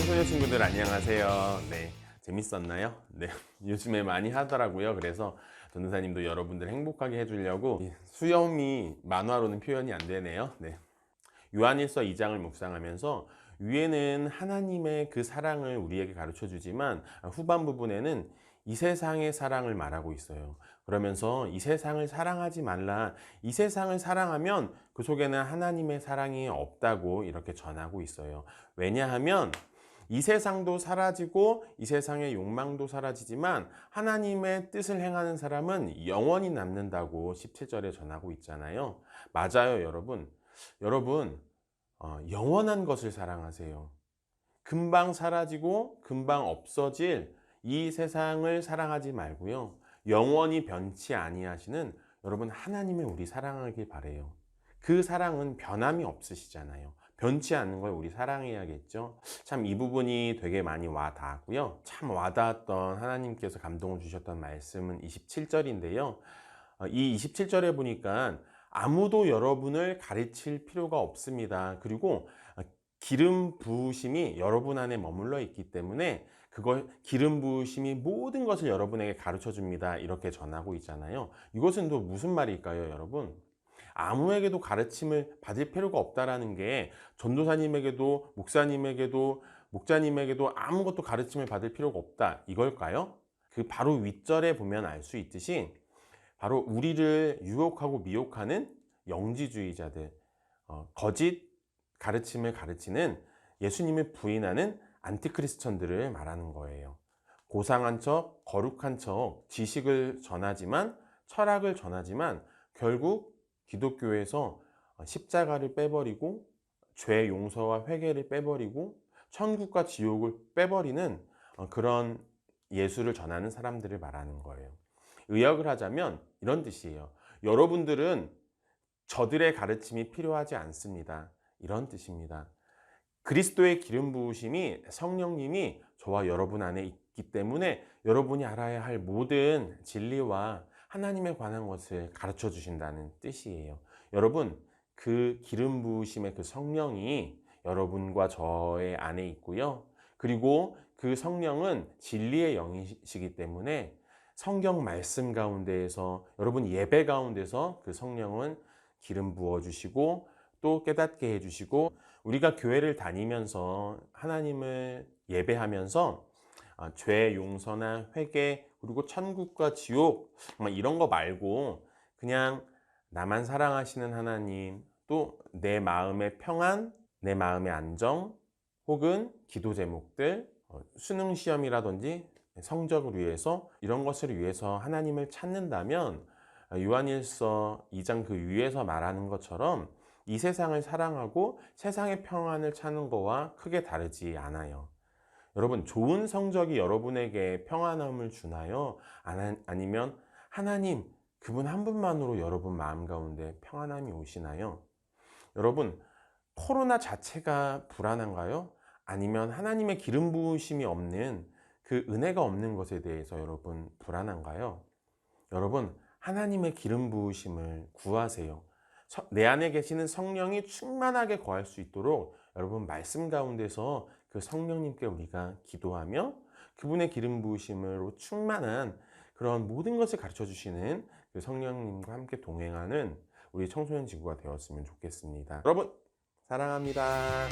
청소년 친구들 안녕하세요. 네. 재밌었나요? 네. 요즘에 많이 하더라고요. 그래서 전도사님도 여러분들 행복하게 해주려고 이 수염이 만화로는 표현이 안 되네요. 네. 요한일서 2장을 묵상하면서 위에는 하나님의 그 사랑을 우리에게 가르쳐 주지만 후반 부분에는 이 세상의 사랑을 말하고 있어요. 그러면서 이 세상을 사랑하지 말라. 이 세상을 사랑하면 그 속에는 하나님의 사랑이 없다고 이렇게 전하고 있어요. 왜냐하면 이 세상도 사라지고 이 세상의 욕망도 사라지지만 하나님의 뜻을 행하는 사람은 영원히 남는다고 17절에 전하고 있잖아요. 맞아요, 여러분. 여러분, 어, 영원한 것을 사랑하세요. 금방 사라지고 금방 없어질 이 세상을 사랑하지 말고요. 영원히 변치 아니하시는 여러분 하나님을 우리 사랑하길 바래요. 그 사랑은 변함이 없으시잖아요. 변치 않는 걸 우리 사랑해야겠죠. 참 이 부분이 되게 많이 와 닿았고요. 참 와닿았던 하나님께서 감동을 주셨던 말씀은 27절인데요. 어, 이 27절에 보니까 아무도 여러분을 가르칠 필요가 없습니다. 그리고 어, 기름 부으심이 여러분 안에 머물러 있기 때문에 그걸 기름 부으심이 모든 것을 여러분에게 가르쳐 줍니다. 이렇게 전하고 있잖아요. 이것은 또 무슨 말일까요, 여러분? 아무에게도 가르침을 받을 필요가 없다라는 게 전도사님에게도 목사님에게도 목자님에게도 아무것도 가르침을 받을 필요가 없다. 이걸까요? 그 바로 윗절에 보면 알 수 있듯이 바로 우리를 유혹하고 미혹하는 영지주의자들, 어, 거짓 가르침을 가르치는 예수님을 부인하는 안티크리스천들을 말하는 거예요. 고상한 척, 거룩한 척, 지식을 전하지만, 철학을 전하지만, 결국 기독교에서 십자가를 빼버리고, 죄 용서와 회개를 빼버리고, 천국과 지옥을 빼버리는 어, 그런 예수를 전하는 사람들을 말하는 거예요. 의역을 하자면 이런 뜻이에요. 여러분들은 저들의 가르침이 필요하지 않습니다. 이런 뜻입니다. 그리스도의 기름 부으심이 성령님이 저와 여러분 안에 있기 때문에 여러분이 알아야 할 모든 진리와 하나님에 관한 것을 가르쳐 주신다는 뜻이에요. 여러분, 그 기름 부으심의 그 성령이 여러분과 저의 안에 있고요. 그리고 그 성령은 진리의 영이시기 때문에 성경 말씀 가운데에서 여러분 예배 가운데서 그 성령은 기름 부어 주시고 또 깨닫게 해 주시고 우리가 교회를 다니면서 하나님을 예배하면서 아, 죄 용서나 회개 그리고 천국과 지옥 이런 거 말고 그냥 나만 사랑하시는 하나님 또 내 마음의 평안 내 마음의 안정 혹은 기도 제목들 어, 수능 시험이라든지 성적을 위해서 이런 것을 위해서 하나님을 찾는다면 요한일서 2장 그 위에서 말하는 것처럼 이 세상을 사랑하고 세상의 평안을 찾는 거와 크게 다르지 않아요. 여러분, 좋은 성적이 여러분에게 평안함을 주나요? 아니면 하나님, 그분 한 분만으로 여러분 마음 가운데 평안함이 오시나요? 여러분, 코로나 자체가 불안한가요? 아니면 하나님의 기름 부으심이 없는 그 은혜가 없는 것에 대해서 여러분 불안한가요? 여러분, 하나님의 기름 부으심을 구하세요. 내 안에 계시는 성령이 충만하게 거할 수 있도록 여러분 말씀 가운데서 그 성령님께 우리가 기도하며 그분의 기름 부으심으로 충만한 그런 모든 것을 가르쳐 주시는 그 성령님과 함께 동행하는 우리 청소년 지구가 되었으면 좋겠습니다. 여러분, 사랑합니다.